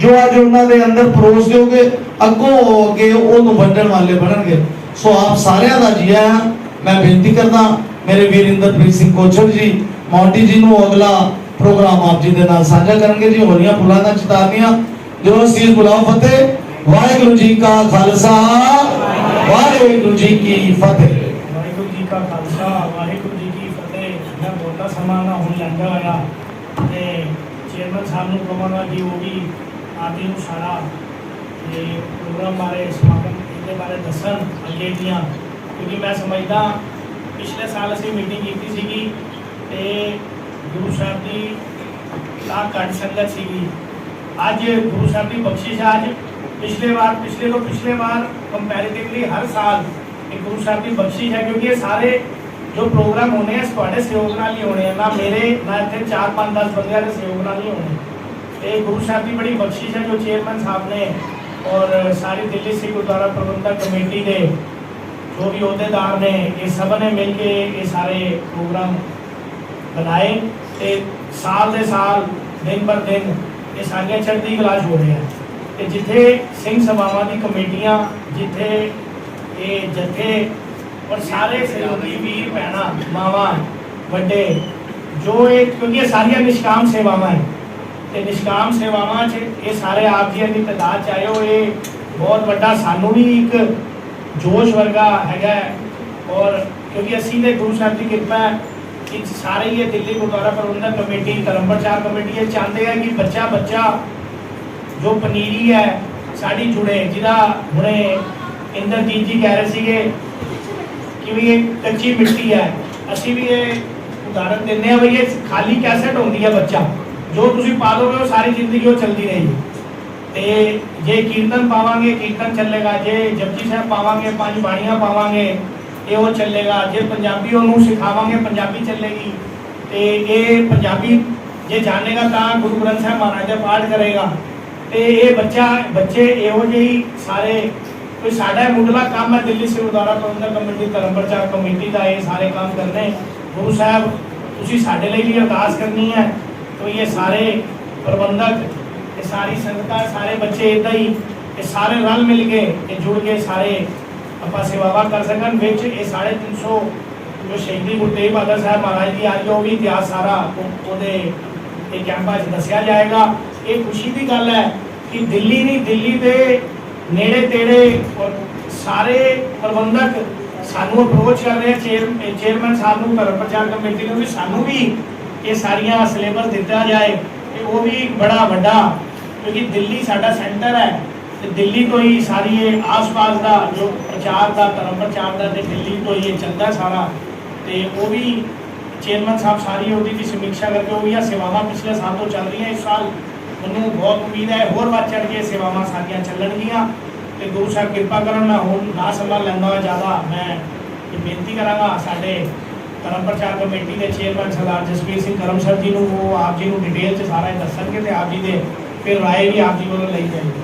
ਜੋ ਅੱਜ ਉਹਨਾਂ ਦੇ ਅੰਦਰ ਪਰੋਸ ਦਿਓਗੇ, ਅੱਗੋਂ ਉਹ ਅੱਗੇ ਉਹਨੂੰ ਵੰਡਣ ਵਾਲੇ ਬਣਨਗੇ। ਸੋ ਆਪ ਸਾਰਿਆਂ ਦਾ ਜੀਆ ਮੈਂ ਬੇਨਤੀ ਕਰਦਾ, ਮੇਰੇ ਵੀਰ ਇੰਦਰਪ੍ਰੀਤ ਸਿੰਘ ਕੋਚਰ ਜੀ, ਮੌਂਟੀ ਜੀ ਨੂੰ ਅਗਲਾ ਪ੍ਰੋਗਰਾਮ ਆਪ ਜੀ ਦੇ ਨਾਲ ਸਾਂਝਾ ਕਰਨਗੇ ਜੀ, ਹੋਲੀਆਂ ਫੁੱਲਾਂ ਦਾ ਚਿਤਾਰਨੀਆਂ। ਜੋ ਸੀਰ ਬੁਲਾਓ ਫਤਿਹ, ਵਾਹਿਗੁਰੂ ਜੀ ਕਾ ਖਾਲਸਾ, ਵਾਹਿਗੁਰੂ ਜੀ ਕੀ ਫਤਿਹ। ਵਾਹਿਗੁਰੂ ਜੀ ਕਾ ਖਾਲਸਾ, ਵਾਹਿਗੁਰੂ ਜੀ ਕੀ ਫਤਿਹ। ਮੈਂ ਬਹੁਤਾ ਸਮਾਂ ਨਾ ਹੁਣ ਲੰਘਾ ਹੋਇਆ ਤੇ ਚੇਅਰਮੈਨ ਸਾਹਿਬ ਨੂੰ ਕਹਾਂਗਾ ਕਿ ਉਹ ਵੀ ਆਦਿ ਨੂੰ ਸਾਰਾ ਇਹ ਪ੍ਰੋਗਰਾਮ ਬਾਰੇ ਸਮਾਗਮ ਇਹਦੇ ਬਾਰੇ ਦੱਸਣ ਅੱਗੇ ਦੀਆਂ, ਕਿਉਂਕਿ ਮੈਂ ਸਮਝਦਾ ਪਿਛਲੇ ਸਾਲ ਅਸੀਂ ਮੀਟਿੰਗ ਕੀਤੀ ਸੀਗੀ ਤੇ ਗੁਰੂ ਸਾਹਿਬ ਦੀ ਤਾਂ ਘੱਟ ਸੰਗਤ ਸੀਗੀ ਅੱਜ ਗੁਰੂ ਸਾਹਿਬ ਦੀ ਬਖਸ਼ਿਸ਼ ਹੈ ਅੱਜ ਪਿਛਲੇ ਵਾਰ ਪਿਛਲੇ ਤੋਂ ਪਿਛਲੇ ਵਾਰ ਕੰਪੈਰੀਟਿਵਲੀ ਹਰ ਸਾਲ ਇਹ ਗੁਰੂ ਸਾਹਿਬ ਦੀ ਬਖਸ਼ਿਸ਼ ਹੈ ਕਿਉਂਕਿ ਇਹ ਸਾਰੇ ਜੋ ਪ੍ਰੋਗਰਾਮ ਹੋਣੇ ਆ ਤੁਹਾਡੇ ਸਹਿਯੋਗ ਨਾਲ ਹੀ ਹੋਣੇ ਆ ਨਾ ਮੇਰੇ ਨਾ ਇੱਥੇ 4 5 10 ਬੰਦਿਆਂ ਦੇ ਸਹਿਯੋਗ ਨਾਲ ਹੀ ਹੋਣੇ ਤੇ ਗੁਰੂ ਸਾਹਿਬ ਦੀ ਬੜੀ ਬਖਸ਼ਿਸ਼ ਹੈ ਜੋ ਚੇਅਰਮੈਨ ਸਾਹਿਬ ਨੇ ਔਰ ਸਾਰੀ ਦਿੱਲੀ ਸਿੱਖ ਗੁਰਦੁਆਰਾ ਪ੍ਰਬੰਧਕ ਕਮੇਟੀ ਦੇ ਜੋ ਵੀ ਅਹੁਦੇਦਾਰ ਨੇ ਇਹ ਸਭ ਨੇ ਤੇ ਸਾਲ ਦੇ ਸਾਲ, ਦਿਨ ਬਰ ਦਿਨ ਇਹ ਸਾਰੀਆਂ ਚੜ੍ਹਦੀ ਕਲਾ ਹੋ ਰਹੀਆਂ ਤੇ ਜਿੱਥੇ ਸਿੰਘ ਸਭਾਵਾਂ ਦੀ ਕਮੇਟੀਆਂ, ਜਿੱਥੇ ਇਹ ਜਥੇ ਔਰ ਸਾਰੇ ਸਹਿਯੋਗੀ ਵੀਰ, ਭੈਣਾਂ, ਮਾਵਾਂ, ਵੱਡੇ, ਜੋ ਇਹ ਕਿਉਂਕਿ ਇਹ ਸਾਰੀਆਂ ਨਿਸ਼ਕਾਮ ਸੇਵਾਵਾਂ ਹੈ ਤੇ ਨਿਸ਼ਕਾਮ ਸੇਵਾਵਾਂ 'ਚ ਇਹ ਸਾਰੇ ਆਪ ਜੀ ਦੀ ਤਦਾਦ ਚ ਆਏ ਹੋ ਇਹ ਬਹੁਤ ਵੱਡਾ ਸਾਨੂੰ ਵੀ ਇੱਕ ਜੋਸ਼ ਵਰਗਾ ਹੈਗਾ ਹੈ। ਔਰ ਕਿਉਂਕਿ ਅਸੀਂ ਤੇ ਗੁਰੂ ਸਾਹਿਬ ਦੀ ਕਿਰਪਾ ਹੈ ਕਿ ਸਾਰੇ ਹੀ ਇਹ ਦਿੱਲੀ, ਗੁਰਦੁਆਰਾ ਪ੍ਰਬੰਧਕ ਕਮੇਟੀ ਧਰਮ ਪ੍ਰਚਾਰ ਕਮੇਟੀ, ਇਹ ਚਾਹੁੰਦੇ ਆ ਜੋ ਪਨੀਰੀ ਹੈ, ਸਾਡੀ ਜੁੜੇ, ਜਿਹਦਾ ਹੁਣੇ ਇੰਦਰਜੀਤ ਜੀ ਕਹਿ ਰਹੇ ਸੀਗੇ ਕਿ ਵੀ ਇਹ ਕੱਚੀ ਮਿੱਟੀ ਹੈ। ਅਸੀਂ ਵੀ ਇਹ ਉਦਾਹਰਨ ਦਿੰਦੇ ਆ ਵੀ ਇਹ ਖਾਲੀ ਕੈਸੇਟ ਹੁੰਦੀ ਹੈ ਬੱਚਾ। ਜੋ ਤੁਸੀਂ ਪਾ ਦੋਗੇ, ਉਹ ਸਾਰੀ ਜ਼ਿੰਦਗੀ ਉਹ ਚੱਲਦੀ ਰਹੇਗੀ। ਤੇ ਜੇ ਕੀਰਤਨ ਪਾਵਾਂਗੇ, ਕੀਰਤਨ ਚੱਲੇਗਾ। ਜੇ ਜਪਜੀ ਸਾਹਿਬ ਪਾਵਾਂਗੇ, ਪੰਜ ਬਾਣੀਆਂ ਪਾਵਾਂਗੇ ਤੇ ਉਹ ਚੱਲੇਗਾ ਜੇ ਪੰਜਾਬੀ ਉਹਨੂੰ ਸਿਖਾਵਾਂਗੇ ਪੰਜਾਬੀ ਚੱਲੇਗੀ ਤੇ ਇਹ ਪੰਜਾਬੀ ਜੇ ਜਾਣੇਗਾ ਤਾਂ ਗੁਰੂ ਗ੍ਰੰਥ ਸਾਹਿਬ ਮਹਾਰਾਜ ਦਾ ਪਾਠ ਕਰੇਗਾ ਤੇ ਇਹ ਬੱਚਾ ਬੱਚੇ ਇਹੋ ਜਿਹੀ ਸਾਰੇ ਕੋਈ ਸਾਡਾ ਮੁੱਢਲਾ ਕੰਮ ਹੈ ਦਿੱਲੀ ਸੇ ਉਦਾਰਾ ਪ੍ਰਬੰਧਕ ਕਮੇਟੀ ਧਰਮਪ੍ਰਚਾਰ ਕਮੇਟੀ ਦਾ ਇਹ ਸਾਰੇ ਕੰਮ ਕਰਨੇ ਗੁਰੂ ਸਾਹਿਬ ਤੁਸੀਂ ਸਾਡੇ ਲਈ ਵੀ ਅਰਦਾਸ ਕਰਨੀ ਹੈ तो ये सारे प्रबंधक ये सारी संगत सारे बच्चे इतना ही ये सारे रल मिल के जुड़ के सारे ਆਪਾਂ ਸੇਵਾਵਾਂ ਕਰ ਸਕਣ, ਵਿੱਚ ਇਹ 350 ਜੋ ਸ਼ਹੀਦੀ ਗੁਰੂ ਤੇਗ ਬਹਾਦਰ ਸਾਹਿਬ ਮਹਾਰਾਜ ਦੀ ਅੱਜ ਉਹ ਵੀ ਇਤਿਹਾਸ ਸਾਰਾ ਉਹਦੇ ਇਹ ਕੈਂਪਾਂ 'ਚ ਦੱਸਿਆ ਜਾਏਗਾ। ਇਹ ਖੁਸ਼ੀ ਦੀ ਗੱਲ ਹੈ ਕਿ ਦਿੱਲੀ ਨਹੀਂ, ਦਿੱਲੀ ਦੇ ਨੇੜੇ ਤੇੜੇ ਸਾਰੇ ਪ੍ਰਬੰਧਕ ਸਾਨੂੰ ਅਪਰੋਚ ਕਰ ਰਹੇ ਚੇਅਰ ਚੇਅਰਮੈਨ ਸਾਹਿਬ ਨੂੰ, ਧਰਮ ਪ੍ਰਚਾਰ ਕਮੇਟੀ ਨੂੰ ਵੀ ਸਾਨੂੰ ਵੀ ਇਹ ਸਾਰੀਆਂ ਸਿਲੇਬਸ ਦਿੱਤਾ ਜਾਏ। ਤੇ ਉਹ ਵੀ ਬੜਾ ਵੱਡਾ, ਕਿਉਂਕਿ ਦਿੱਲੀ ਸਾਡਾ ਸੈਂਟਰ ਹੈ। ਤੇ ਦਿੱਲੀ ਤੋਂ ਹੀ ਸਾਰੀ ਇਹ ਆਸ-ਪਾਸ ਦਾ ਜੋ ਪ੍ਰਚਾਰ ਦਾ, ਧਰਮ ਪ੍ਰਚਾਰ ਦਾ ਤੇ ਦਿੱਲੀ ਤੋਂ ਹੀ ਇਹ ਚੱਲਦਾ ਸਾਰਾ। ਤੇ ਉਹ ਵੀ ਚੇਅਰਮੈਨ ਸਾਹਿਬ ਸਾਰੀ ਉਹਦੀ ਵੀ ਸਮੀਖਿਆ ਕਰਕੇ ਉਹ ਵੀ ਆ ਸੇਵਾਵਾਂ ਪਿਛਲੇ ਸਾਲ ਤੋਂ ਚੱਲ ਰਹੀਆਂ ਇਸ ਸਾਲ। ਮੈਨੂੰ ਬਹੁਤ ਉਮੀਦ ਹੈ ਹੋਰ ਵੱਧ ਚੜ ਕੇ ਸੇਵਾਵਾਂ ਸਾਰੀਆਂ ਚੱਲਣਗੀਆਂ। ਤੇ ਗੁਰੂ ਸਾਹਿਬ ਕਿਰਪਾ ਕਰਨ, ਮੈਂ ਹੁਣ ਨਾ ਸਮਾਂ ਲੈਂਦਾ ਹੋਇਆ ਜ਼ਿਆਦਾ, ਮੈਂ ਇਹ ਬੇਨਤੀ ਕਰਾਂਗਾ ਸਾਡੇ ਧਰਮ ਪ੍ਰਚਾਰ ਕਮੇਟੀ ਦੇ ਚੇਅਰਮੈਨ ਸਰਦਾਰ ਜਸਵੀਰ ਸਿੰਘ ਕਰਮ ਸਰ ਜੀ ਨੂੰ, ਉਹ ਆਪ ਜੀ ਨੂੰ ਡਿਟੇਲ ਚ ਸਾਰਾ ਦੱਸਣਗੇ ਤੇ ਆਪ ਜੀ ਦੇ ਫਿਰ ਰਾਏ ਵੀ ਆਪ ਜੀ ਵੱਲੋਂ ਲਈ ਜਾਏਗੀ।